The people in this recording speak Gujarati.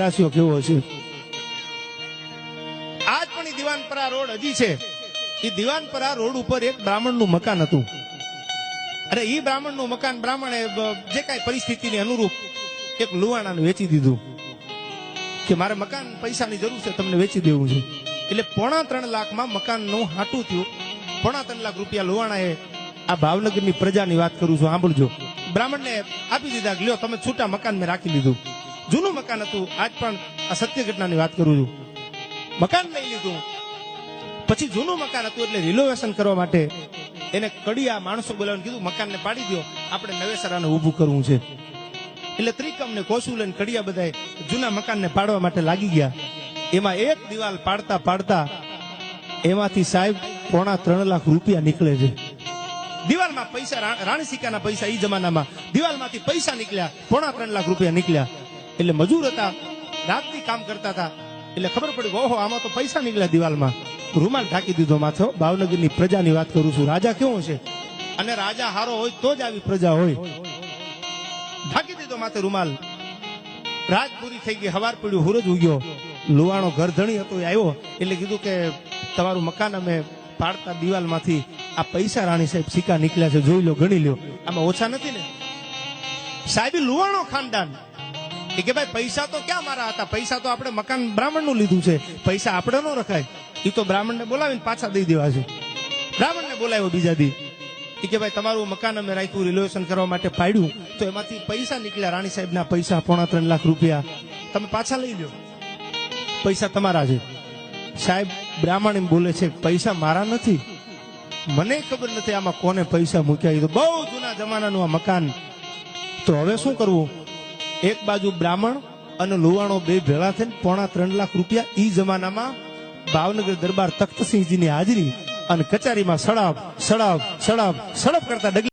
રાશિઓ કેવો છે? આજ પણ એ દિવાનપરા રોડ હજી છે. એ દિવાનપરા રોડ ઉપર એક બ્રાહ્મણનું મકાન હતું. અરે એ બ્રાહ્મણનું મકાન બ્રાહ્મણે જે કાંઈ પરિસ્થિતિને અનુરૂપ એક લુવાણાને વેચી દીધું. કે મારે મકાન પૈસાની જરૂર છે, તમને વેચી દેવું છે. એટલે પોણા ત્રણ લાખમાં મકાનનું હાટું થયું. પોણા ત્રણ લાખ રૂપિયા લુવાણાએ આ ભાવનગરની પ્રજાની વાત કરું છું, સાંભળજો. બ્રાહ્મણને આપી દીધા લ્યો, તમે છૂટા મકાન મેં રાખી લીધું. જૂનું મકાન હતું. આજ પણ આ સત્ય ઘટનાની વાત કરું છું. મકાન લઈ લીધું. પછી જૂનું મકાન હતું એટલે રિનોવેશન કરવા માટે એને કડિયા માણસો બોલાવીને કીધું, મકાનને પાડી દો આપણે નવેસરાને ઊભું કરવું છે. એટલે ત્રિકમ ને લઈને કડિયા બધા જૂના મકાનને પાડવા માટે લાગી ગયા. એમાં એક દિવાલ પાડતા પાડતા એમાંથી સાહેબ પોણા ત્રણ લાખ રૂપિયા નીકળે છે. દિવાલમાં પૈસા, રાણી સિક્કાના પૈસા એ જમાનામાં દિવાલમાંથી પૈસા નીકળ્યા, પોણા ત્રણ લાખ રૂપિયા નીકળ્યા. એટલે મજૂર હતા, રાતથી કામ કરતા હતા. એટલે ખબર પડી, ઓહો, આમાં તો પૈસા નીકળ્યા દિવાલમાં. રૂમાલ ઢાંકી દીધો માથો ભાવનગરની પ્રજાની વાત કરું છું. રાજા કેવો છે? અને રાજા હારો હોય તો જ આવી પ્રજા હોય. ઢાંકી દીધો માથે રૂમાલ. રાત પૂરી થઈ ગઈ, હવાર પડ્યું, હુરજ ઉગ્યો. લુવાણો ઘર ધણી હતો, એ આવ્યો. એટલે કીધું કે, તમારું મકાન અમે પાડતા દિવાલમાંથી. આ પૈસા રાણી સાહેબ સિક્કા નીકળ્યા છે, જોઈ લો, ગણી લો. આમાં ઓછા નથી ને? સાહેબ લુવાણો ખાનદાન એ કે ભાઈ, પૈસા તો ક્યાં મારા હતા? પૈસા તો આપણે મકાન બ્રાહ્મણનું લીધું છે. પૈસા આપણે ન રખાય. એ તો બ્રાહ્મણ ને બોલાવીને પાછા દઈ દેવા છે. બ્રાહ્મણ ને બોલાવ્યો બીજા દી. એ કે ભાઈ, તમારું મકાન અમે રાખ્યું રિલેશન કરવા માટે પાડ્યું. તો એમાંથી પૈસા નીકળ્યા. રાણી સાહેબના પૈસા પોણા ત્રણ લાખ રૂપિયા. તમે પાછા લઈ લો પૈસા તમારા છે. સાહેબ, બ્રાહ્મણ એમ બોલે છે, પૈસા મારા નથી. મને ખબર નથી આમાં કોને પૈસા મૂક્યા. એ તો બહુ જૂના જમાનાનું આ મકાન. તો હવે શું કરવું? એક બાજુ બ્રાહ્મણ અને લુવાણો બે ભેળા થઈને પોણા ત્રણ લાખ રૂપિયા ઈ જમાનામાં ભાવનગર દરબાર તખ્તસિંહજીની હાજરી અને કચેરીમાં સડાવ સડાવ સડાવ, સડપ કરતા ડગલા